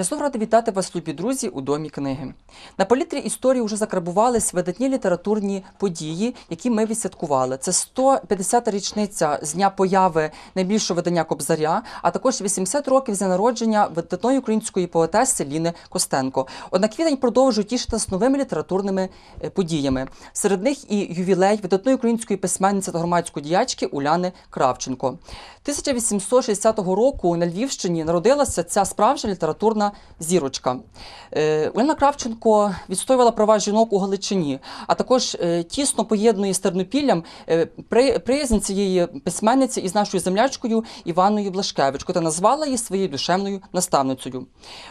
Я знову рада вітати вас, любі друзі, у домі книги. На палітрі історії вже закрабувались видатні літературні події, які ми відсвяткували. Це 150-та річниця з дня появи найбільшого видання Кобзаря, а також 80 років з народження видатної української поетеси Ліни Костенко. Однак квітень продовжує тішитися новими літературними е, подіями. Серед них і ювілей видатної української письменниці та громадської діячки Уляни Кравченко. 1860 року на Львівщині народилася ця справжня літературна зірочка. Е, Уляна Кравченко відстоювала права жінок у Галичині, а також е, тісно поєднує з Тернопіллям е, при- приязнь цієї письменниці із нашою землячкою Іваною Блашкевич, яка назвала її своєю душевною наставницею.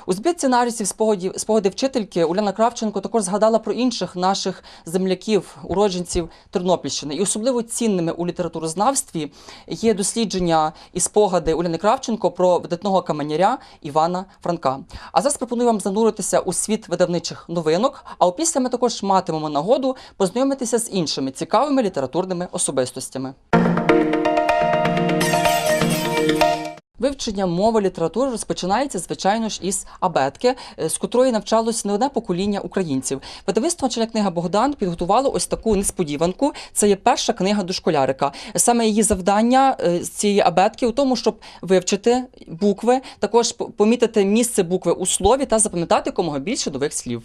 У збірці нарисів спогадів спогади вчительки Уляна Кравченко також згадала про інших наших земляків, уродженців Тернопільщини. І особливо цінними у літературознавстві є дослідження і спогади Уляни Кравченко про видатного каменяря Івана Франка. А зараз пропоную вам зануритися у світ видавничих новинок. А опісля ми також матимемо нагоду познайомитися з іншими цікавими літературними особистостями. Вивчення мови літератури розпочинається, звичайно ж, із абетки, е, з котрої навчалось не одне покоління українців. Видавництво «Начальна книга Богдан підготувало ось таку несподіванку. Це є перша книга дошколярика. Саме її завдання е, цієї абетки у тому, щоб вивчити букви, також помітити місце букви у слові та запам'ятати якомога більше нових слів.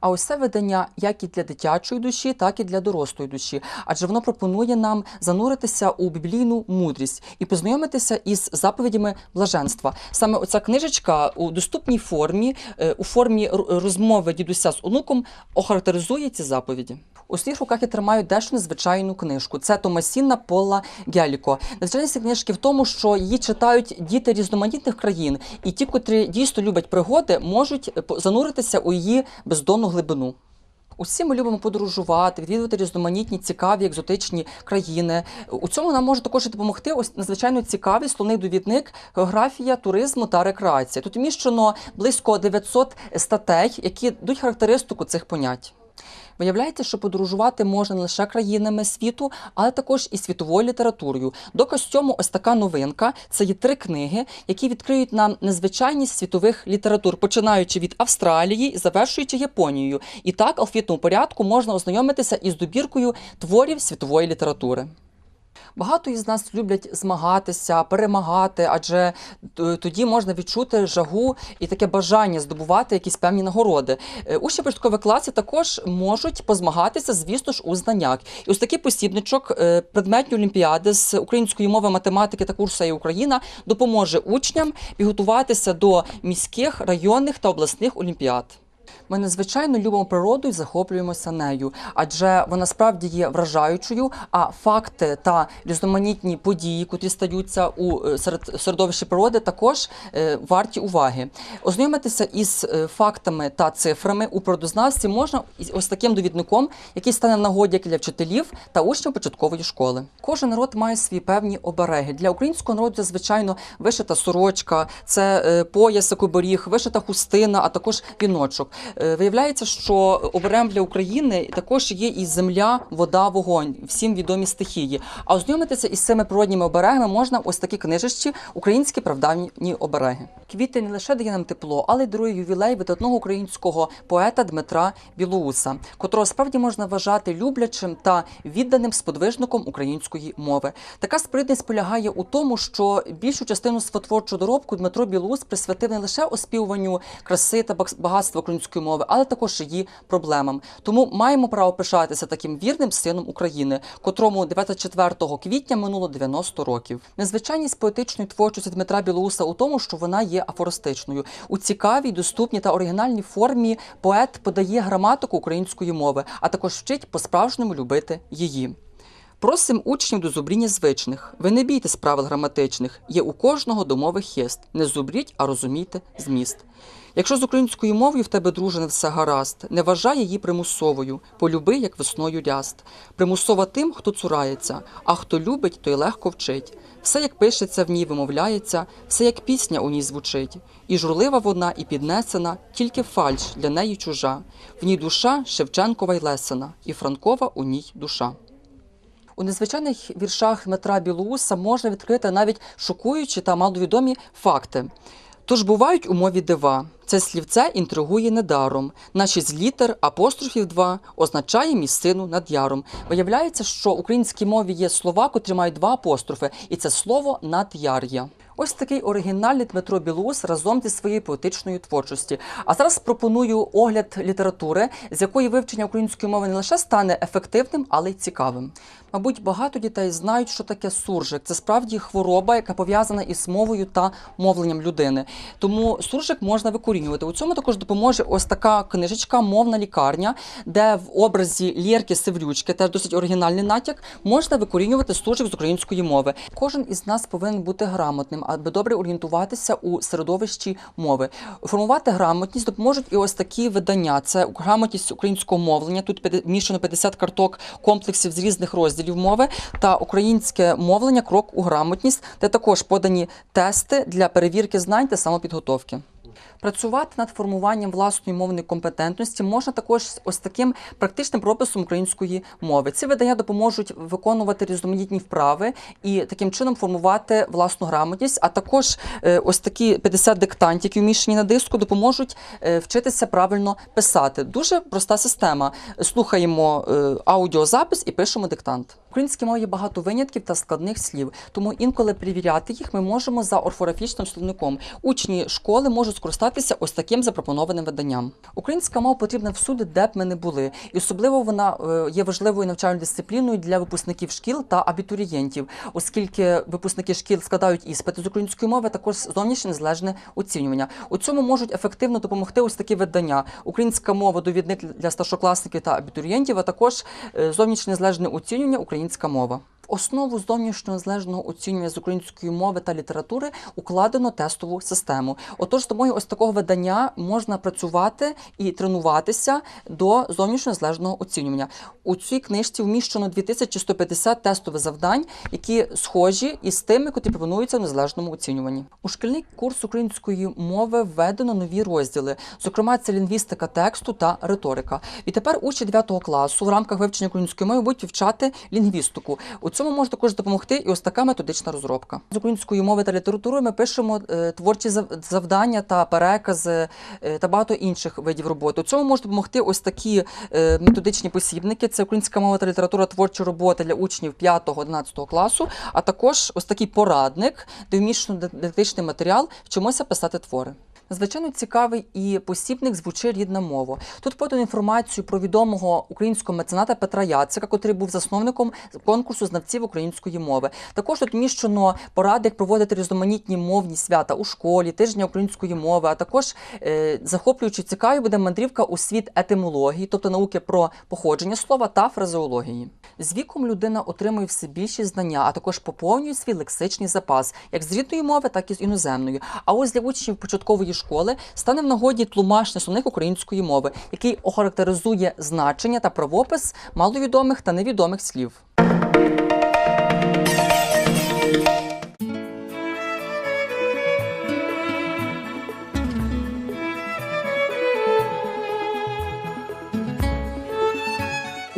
А ось це видання як і для дитячої душі, так і для дорослої душі, адже воно пропонує нам зануритися у біблійну мудрість і познайомитися із заповідями блаженства. Саме оця книжечка у доступній формі, е, у формі розмови дідуся з онуком, охарактеризує ці заповіді. У своїх руках я тримаю дещо незвичайну книжку. Це Томасіна Пола Гяліко. Незвичайність книжки в тому, що її читають діти різноманітних країн, і ті, котрі дійсно люблять пригоди, можуть е, зануритися у її бездонну глибину. Усі ми любимо подорожувати, відвідувати різноманітні, цікаві, екзотичні країни. У цьому нам може також допомогти ось надзвичайно цікавий словний довідник географія, туризму та рекреація. Тут вміщено близько 900 статей, які дадуть характеристику цих понять. Виявляється, що подорожувати можна не лише країнами світу, але також і світовою літературою. Доказ цьому ось така новинка. Це є три книги, які відкриють нам незвичайність світових літератур, починаючи від Австралії і завершуючи Японією. І так, алфітному порядку можна ознайомитися із добіркою творів світової літератури. Багато із нас люблять змагатися, перемагати, адже е, тоді можна відчути жагу і таке бажання здобувати якісь певні нагороди. Е, Учні початкових класів також можуть позмагатися, звісно ж, у знаннях. І ось такий посібничок е, предметні олімпіади з української мови, математики та курсу «Є Україна допоможе учням підготуватися до міських, районних та обласних олімпіад. Ми надзвичайно любимо природу і захоплюємося нею, адже вона справді є вражаючою. А факти та різноманітні події, котрі стаються у е, серед середовищі природи, також е, варті уваги. Ознайомитися із е, фактами та цифрами у природознавстві можна ось таким довідником, який стане нагоді для вчителів та учнів початкової школи. Кожен народ має свої певні обереги. Для українського народу звичайно вишита сорочка, це пояс, оберіг, вишита хустина, а також віночок. Е, Виявляється, що оберем для України також є і земля, вода, вогонь, всім відомі стихії. А ознайомитися із цими природніми оберегами можна ось такі книжечці Українські правдавні обереги. Квіти не лише дає нам тепло, але й дарує ювілей видатного українського поета Дмитра Білоуса, котрого справді можна вважати люблячим та відданим сподвижником української мови. Така спритність полягає у тому, що більшу частину свотворчого доробку Дмитро Білоус присвятив не лише оспівуванню краси та багатства української мови, але також її проблемам. Тому маємо право пишатися таким вірним сином України, котрому 24 квітня минуло 90 років. Незвичайність поетичної творчості Дмитра Білоуса у тому, що вона є афористичною. У цікавій, доступній та оригінальній формі поет подає граматику української мови, а також вчить по-справжньому любити її. Просим учнів до зубріння звичних. Ви не бійтесь правил граматичних. Є у кожного домовий хист. Не зубріть, а розумійте зміст. Якщо з українською мовою в тебе, друже, не все гаразд, не вважай її примусовою, полюби, як весною ряст. Примусова тим, хто цурається, а хто любить, той легко вчить. Все, як пишеться в ній, вимовляється, все, як пісня у ній звучить. І журлива вона, і піднесена, тільки фальш для неї чужа. В ній душа Шевченкова й Лесина, і Франкова у ній душа. У незвичайних віршах Дмитра Білоуса можна відкрити навіть шокуючі та маловідомі факти. Тож бувають у мові дива. Це слівце інтригує недаром. Наші з літер апострофів два означає місцину над яром. Виявляється, що в українській мові є слова, котрі мають два апострофи, і це слово надяр'я. Ось такий оригінальний Дмитро Білоус разом зі своєю поетичною творчості. А зараз пропоную огляд літератури, з якої вивчення української мови не лише стане ефективним, але й цікавим. Мабуть, багато дітей знають, що таке суржик. Це справді хвороба, яка пов'язана із мовою та мовленням людини. Тому суржик можна викорінювати. У цьому також допоможе ось така книжечка Мовна лікарня, де в образі Лєрки Севрючки, теж досить оригінальний натяк, можна викорінювати суржик з української мови. Кожен із нас повинен бути грамотним, аби добре орієнтуватися у середовищі мови. Формувати грамотність допоможуть і ось такі видання. Це грамотність українського мовлення. Тут вміщено 50 карток комплексів з різних розділів мови та українське мовлення крок у грамотність, де також подані тести для перевірки знань та самопідготовки. Працювати над формуванням власної мовної компетентності можна також ось таким практичним прописом української мови. Ці видання допоможуть виконувати різноманітні вправи і таким чином формувати власну грамотність. А також е, ось такі 50 диктантів, які вміщені на диску, допоможуть е, вчитися правильно писати. Дуже проста система. Слухаємо е, аудіозапис і пишемо диктант. В українській мові багато винятків та складних слів, тому інколи перевіряти їх ми можемо за орфографічним словником. Учні школи можуть скористатися ось таким запропонованим виданням. Українська мова потрібна всюди, де б ми не були, і особливо вона е, є важливою навчальною дисципліною для випускників шкіл та абітурієнтів, оскільки випускники шкіл складають іспити з української мови, також зовнішнє незалежне оцінювання. У цьому можуть ефективно допомогти ось такі видання: українська мова, довідник для старшокласників та абітурієнтів, а також е, зовнішнє незалежне оцінювання українська мова. Основу зовнішнього незалежного оцінювання з української мови та літератури укладено тестову систему. Отож, з допомогою ось такого видання можна працювати і тренуватися до зовнішнього незалежного оцінювання. У цій книжці вміщено 2150 тестових завдань, які схожі із тими, котрі пропонуються в незалежному оцінюванні. У шкільний курс української мови введено нові розділи, зокрема, це лінгвістика тексту та риторика. І тепер учні 9 класу в рамках вивчення української мови будуть вивчати лінгвістику. У цьому може також допомогти і ось така методична розробка. З української мови та літератури ми пишемо е, творчі зав- завдання та перекази е, та багато інших видів роботи. У цьому можуть допомогти ось такі е, методичні посібники. Це українська мова та література творчі роботи для учнів 5-11 класу, а також ось такий порадник, де вміщено дидактичний матеріал, вчимося писати твори. Звичайно, цікавий і посібник звучить рідна мова. Тут подано інформацію про відомого українського мецената Петра Яцика, котрий був засновником конкурсу знавців української мови. Також тут поради, як проводити різноманітні мовні свята у школі, тижня української мови, а також е, захоплюючи цікаві буде мандрівка у світ етимології, тобто науки про походження слова та фразеології. З віком людина отримує все більші знання, а також поповнює свій лексичний запас, як з рідної мови, так і з іноземної. А ось для учнів початкової школи стане в нагоді тлумач словник української мови, який охарактеризує значення та правопис маловідомих та невідомих слів.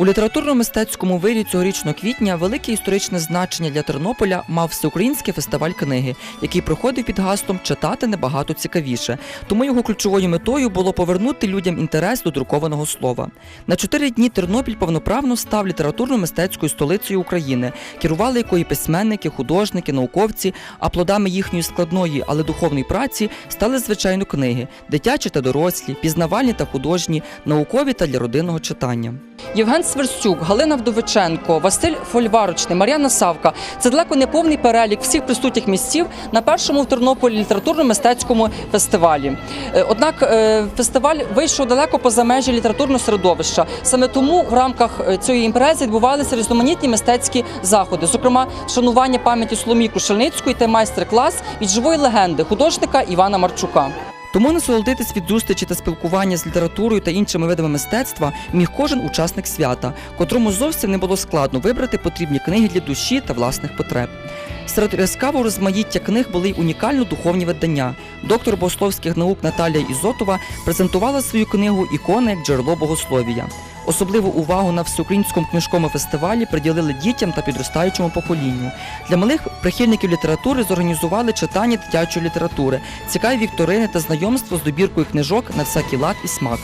У літературно-мистецькому вирі цьогорічного квітня велике історичне значення для Тернополя мав всеукраїнський фестиваль книги, який проходив під гаслом читати небагато цікавіше. Тому його ключовою метою було повернути людям інтерес до друкованого слова. На чотири дні Тернопіль повноправно став літературно-мистецькою столицею України, керували якої письменники, художники, науковці. А плодами їхньої складної, але духовної праці стали звичайно книги: дитячі та дорослі, пізнавальні та художні, наукові та для родинного читання. Євген Сверстюк, Галина Вдовиченко, Василь Фольварочний, Мар'яна Савка це далеко не повний перелік всіх присутніх місців на першому в Тернополі літературно-мистецькому фестивалі. Е, Однак е, фестиваль вийшов далеко поза межі літературного середовища. Саме тому в рамках е, цієї імпрези відбувалися різноманітні мистецькі заходи, зокрема, шанування пам'яті Соломії Крушельницької та майстер-клас від живої легенди художника Івана Марчука. Тому насолодитись від зустрічі та спілкування з літературою та іншими видами мистецтва міг кожен учасник свята, котрому зовсім не було складно вибрати потрібні книги для душі та власних потреб. Серед яскравого розмаїття книг були й унікально духовні видання. Доктор богословських наук Наталія Ізотова презентувала свою книгу Ікони як джерело богословія. Особливу увагу на всеукраїнському книжковому фестивалі приділили дітям та підростаючому поколінню. Для малих прихильників літератури зорганізували читання дитячої літератури, цікаві вікторини та знайомство з добіркою книжок на всякий лад і смак.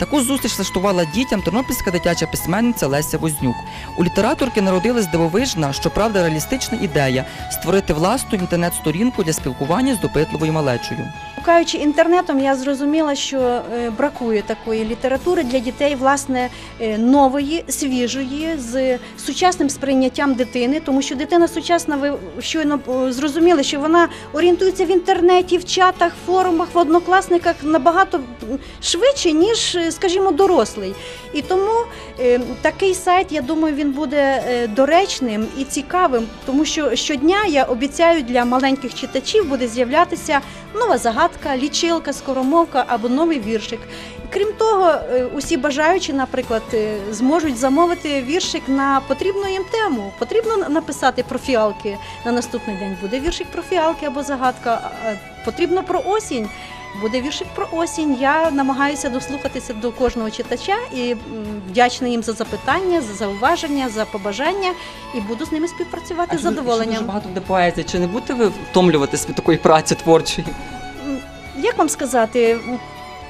Таку зустріч влаштувала дітям тернопільська дитяча письменниця Леся Вознюк. У літераторки народилась дивовижна, щоправда, реалістична ідея створити власну інтернет-сторінку для спілкування з допитливою малечою. Шукаючи інтернетом, я зрозуміла, що е, бракує такої літератури для дітей, власне, е, нової, свіжої, з сучасним сприйняттям дитини, тому що дитина сучасна, ви щойно е, зрозуміли, що вона орієнтується в інтернеті, в чатах, форумах, в однокласниках набагато швидше, ніж, скажімо, дорослий. І тому такий сайт, я думаю, він буде доречним і цікавим, тому що щодня я обіцяю для маленьких читачів буде з'являтися нова загадка, лічилка, скоромовка або новий віршик. Крім того, е, усі бажаючі, наприклад, е, зможуть замовити віршик на потрібну їм тему. Потрібно написати про фіалки на наступний день. Буде віршик про фіалки або загадка. Потрібно про осінь. Буде віршик про осінь. Я намагаюся дослухатися до кожного читача і вдячна їм за запитання, за зауваження, за побажання і буду з ними співпрацювати з Дуже задоволенням. багато буде поезії. Чи не будете ви втомлюватись від такої праці творчої? Як вам сказати?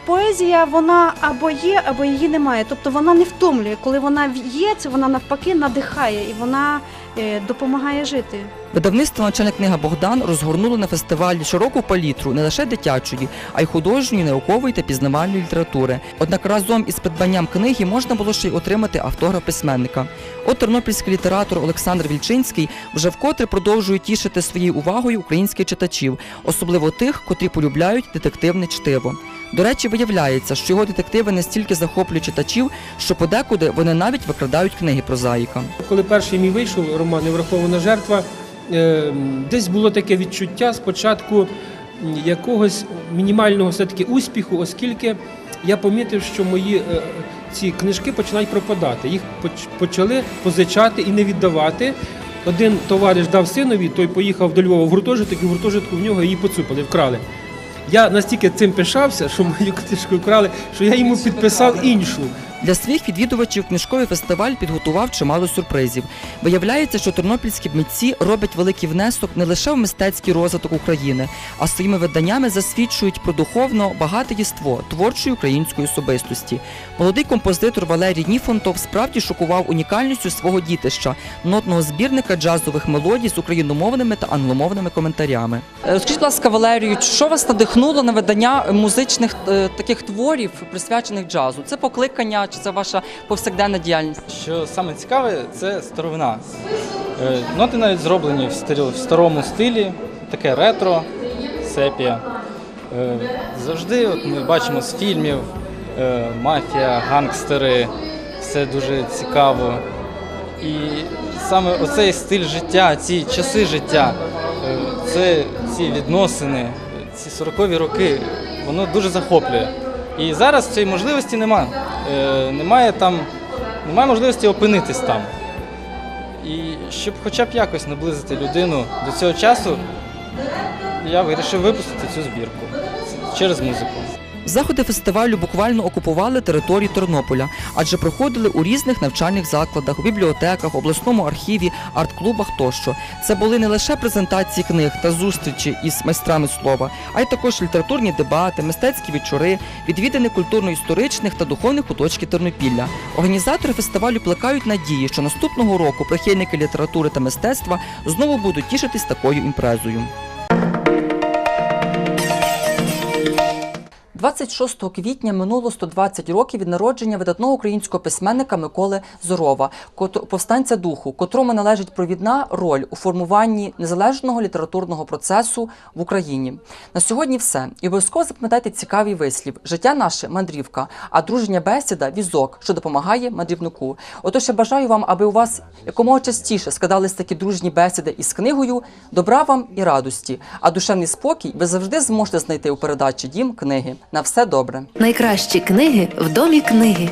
Поезія вона або є, або її немає. Тобто вона не втомлює. Коли вона є, це вона навпаки надихає і вона е, допомагає жити. Видавництво начальник книга Богдан розгорнуло на фестивалі широку палітру не лише дитячої, а й художньої, наукової та пізнавальної літератури. Однак разом із придбанням книги можна було ще й отримати автограф письменника. От тернопільський літератор Олександр Вільчинський вже вкотре продовжує тішити своєю увагою українських читачів, особливо тих, котрі полюбляють детективне чтиво. До речі, виявляється, що його детективи настільки захоплюють читачів, що подекуди вони навіть викрадають книги прозаїка. Коли перший мій вийшов роман «Неврахована жертва, десь було таке відчуття спочатку якогось мінімального все-таки успіху, оскільки я помітив, що мої е, ці книжки починають пропадати. Їх поч- почали позичати і не віддавати. Один товариш дав синові, той поїхав до Львова в гуртожиток, і в гуртожитку в нього її поцупили, вкрали. Я настільки цим пишався, що мою книжку вкрали, що я йому підписав іншу. Для своїх відвідувачів книжковий фестиваль підготував чимало сюрпризів. Виявляється, що тернопільські митці роблять великий внесок не лише в мистецький розвиток України, а своїми виданнями засвідчують про духовно багате єство творчої української особистості. Молодий композитор Валерій Ніфонтов справді шокував унікальністю свого дітища, нотного збірника джазових мелодій з україномовними та англомовними коментарями. Скажіть, будь ласка, Валерію, що вас надихнуло на видання музичних е, таких творів, присвячених джазу? Це покликання чи це ваша повсякденна діяльність? Що саме цікаве, це старовина. Е, Ноти навіть зроблені в, старому стилі, таке ретро, сепія. Е, Завжди от ми бачимо з фільмів е, мафія, гангстери, все дуже цікаво. І саме оцей стиль життя, ці часи життя, це ці відносини, ці 40-ві роки, воно дуже захоплює. І зараз цієї можливості немає. Е, немає там, немає можливості опинитись там. І щоб хоча б якось наблизити людину до цього часу, я вирішив випустити цю збірку через музику. Заходи фестивалю буквально окупували територію Тернополя, адже проходили у різних навчальних закладах, у бібліотеках, обласному архіві, арт-клубах тощо. Це були не лише презентації книг та зустрічі із майстрами слова, а й також літературні дебати, мистецькі вечори, відвідини культурно-історичних та духовних куточків Тернопілля. Організатори фестивалю плекають надії, що наступного року прихильники літератури та мистецтва знову будуть тішитись такою імпрезою. 26 квітня минуло 120 років від народження видатного українського письменника Миколи Зорова, повстанця духу, котрому належить провідна роль у формуванні незалежного літературного процесу в Україні. На сьогодні все. І обов'язково запам'ятайте цікавий вислів: життя наше мандрівка, а дружня бесіда візок, що допомагає мандрівнику. Отож, я бажаю вам, аби у вас якомога частіше складались такі дружні бесіди із книгою. Добра вам і радості, а душевний спокій ви завжди зможете знайти у передачі Дім книги. На все добре. Найкращі книги в домі книги.